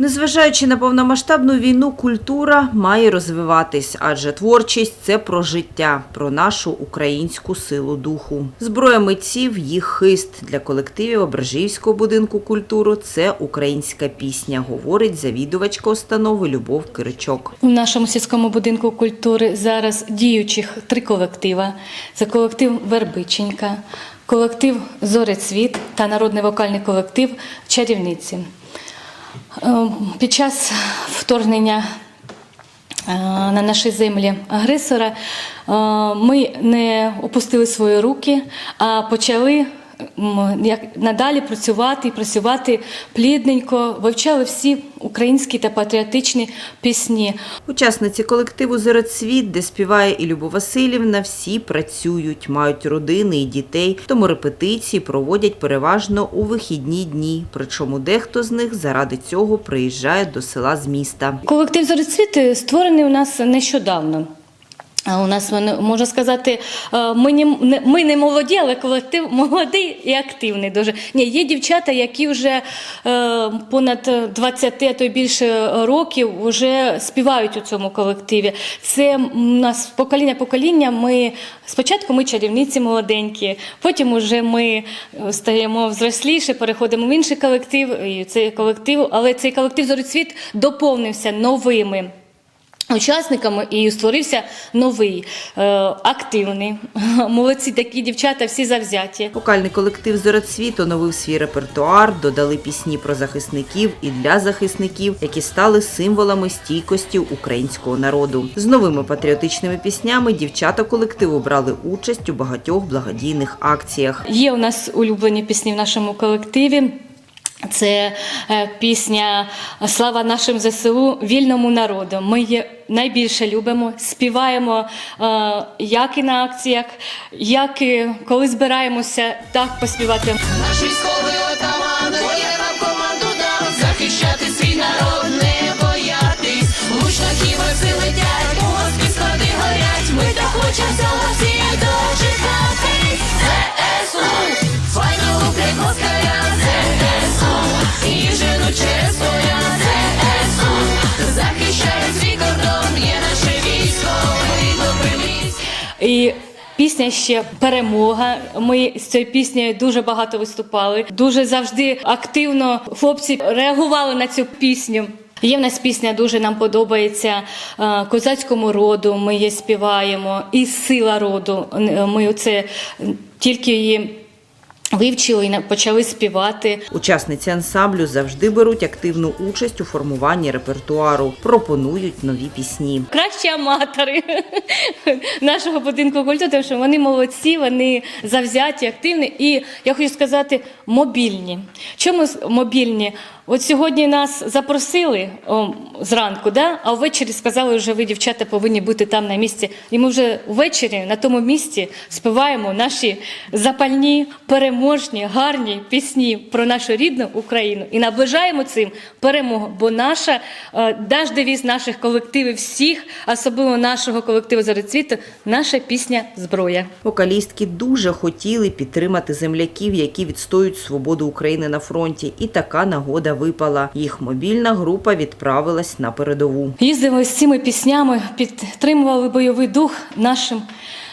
Незважаючи на повномасштабну війну, культура має розвиватись, адже творчість це про життя, про нашу українську силу духу. Зброя митців, їх хист для колективів Ображівського будинку культури це українська пісня, говорить завідувачка установи Любов Киричок. У нашому сільському будинку культури зараз діючих три колектива: це колектив Вербиченька, колектив Зорецвіт та народний вокальний колектив Чарівниці. Е, Під час вторгнення е, на наші землі агресора е, ми не опустили свої руки, а почали як надалі працювати і працювати плідненько, вивчали всі українські та патріотичні пісні. Учасниці колективу «Зероцвіт», де співає і Любов Васильівна, всі працюють, мають родини і дітей, тому репетиції проводять переважно у вихідні дні. Причому дехто з них заради цього приїжджає до села з міста. Колектив «Зорецвіт» створений у нас нещодавно. У нас можна сказати, е, ми не, ми не молоді, але колектив молодий і активний. Дуже ні, є дівчата, які вже е, понад 20, а то й більше років вже співають у цьому колективі. Це у нас покоління покоління. Ми спочатку ми чарівниці молоденькі, потім уже ми е, стаємо взросліше, переходимо в інший колектив. І цей колектив, але цей колектив «Зорецвіт» доповнився новими. Учасниками і створився новий, е, активний. Молодці такі дівчата, всі завзяті. Вокальний колектив «Зороцвіт» оновив свій репертуар, додали пісні про захисників і для захисників, які стали символами стійкості українського народу. З новими патріотичними піснями дівчата колективу брали участь у багатьох благодійних акціях. Є у нас улюблені пісні в нашому колективі. Це е, пісня Слава нашим ЗСУ, вільному народу. Ми її найбільше любимо, співаємо е, як і на акціях, як і коли збираємося так поспівати. Наші військовий отамани, воєнам нам команду дав захищати свій народ, пісня ще перемога. Ми з цією піснею дуже багато виступали. Дуже завжди активно хлопці реагували на цю пісню. Є в нас пісня, дуже нам подобається козацькому роду. Ми її співаємо, і сила роду. Ми це тільки її вивчили і почали співати. Учасниці ансамблю завжди беруть активну участь у формуванні репертуару, пропонують нові пісні. Кращі аматори нашого будинку культури, тому що вони молодці, вони завзяті, активні і я хочу сказати, мобільні. Чому мобільні? От сьогодні нас запросили о, зранку, да? а ввечері сказали, вже ви, дівчата, повинні бути там на місці. І ми вже ввечері на тому місці співаємо наші запальні, переможні, гарні пісні про нашу рідну Україну і наближаємо цим перемогу. Бо наша е, наш девіз наших колективів, всіх, особливо нашого колективу «Зорецвіту», наша пісня зброя. Вокалістки дуже хотіли підтримати земляків, які відстоюють свободу України на фронті, і така нагода випала. Їх мобільна група відправилась на передову. Їздили з цими піснями, підтримували бойовий дух нашим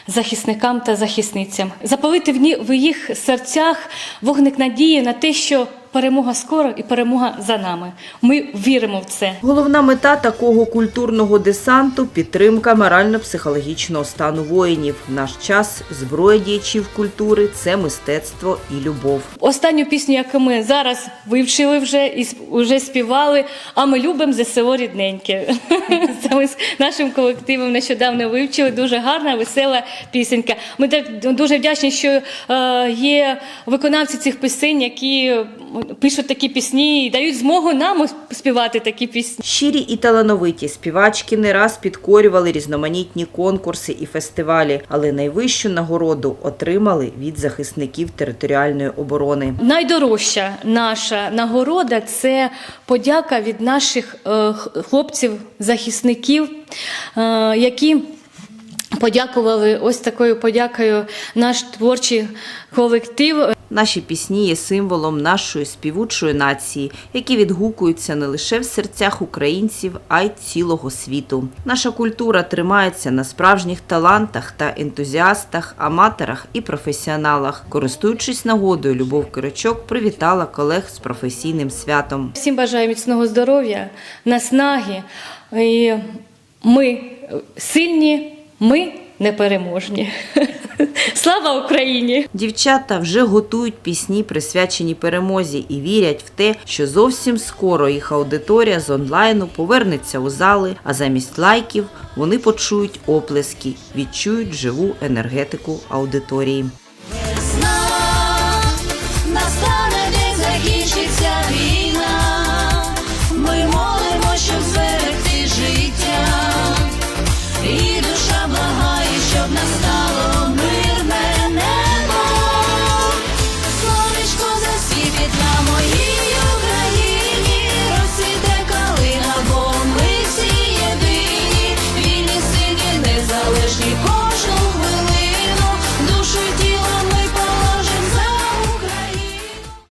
захисникам та захисницям, запалити в їх серцях вогник надії на те, що перемога скоро і перемога за нами. Ми віримо в це. Головна мета такого культурного десанту підтримка морально-психологічного стану воїнів. В наш час зброя діячів культури це мистецтво і любов. Останню пісню, яку ми зараз вивчили вже і вже співали, а ми любимо ЗСО рідненьке. Це ми з нашим колективом нещодавно вивчили. Дуже гарна, весела пісенька. Ми так дуже вдячні, що е, є виконавці цих пісень, які пишуть такі пісні і дають змогу нам співати такі пісні. Щирі і талановиті співачки не раз підкорювали різноманітні конкурси і фестивалі, але найвищу нагороду отримали від захисників територіальної оборони. Найдорожча наша нагорода це подяка від наших е, хлопців-захисників, е, які подякували ось такою подякою наш творчий колектив. Наші пісні є символом нашої співучої нації, які відгукуються не лише в серцях українців, а й цілого світу. Наша культура тримається на справжніх талантах та ентузіастах, аматорах і професіоналах. Користуючись нагодою, Любов Киричок привітала колег з професійним святом. Всім бажаю міцного здоров'я, наснаги. І ми сильні, ми непереможні. Слава Україні! Дівчата вже готують пісні, присвячені перемозі, і вірять в те, що зовсім скоро їх аудиторія з онлайну повернеться у зали, а замість лайків вони почують оплески, відчують живу енергетику аудиторії.